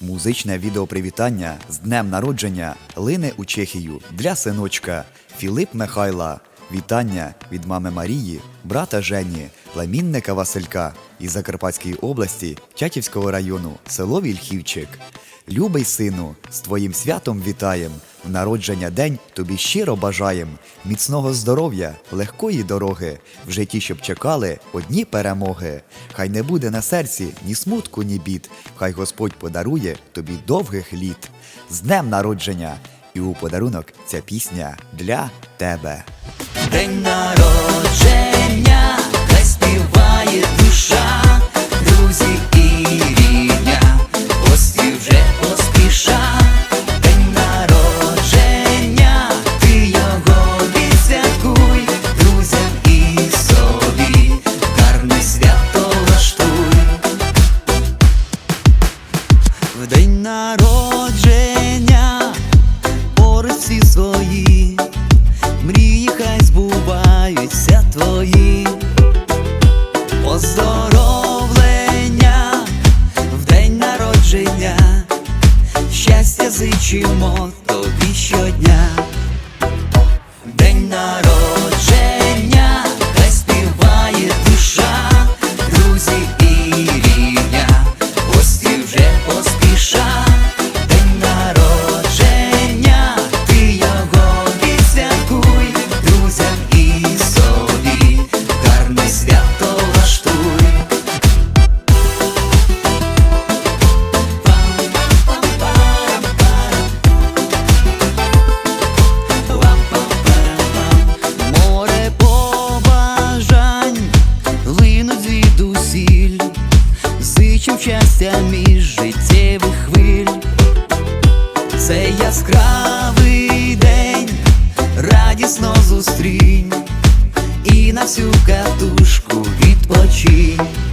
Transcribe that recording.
Музичне відеопривітання з днем народження лине у Чехію для синочка Філип Михайла. Вітання від мами Марії, брата Жені, племінника Василька із Закарпатської області Тятівського району, село Вільхівчик. Любий сину, з твоїм святом вітаєм. В народження день тобі щиро бажаєм. Міцного здоров'я, легкої дороги, в житті, щоб чекали одні перемоги. Хай не буде на серці ні смутку, ні бід. Хай Господь подарує тобі довгих літ. З днем народження! І у подарунок ця пісня для тебе. День народження, хай співає душа, друзі і рідня, гості вже поспіша. День народження, ти його відсвяткуй, друзям і собі, гарне свято влаштуй. В день народження, позичимо тобі щодня, день народ. радісно зустрінь і на всю катушку відпочинь.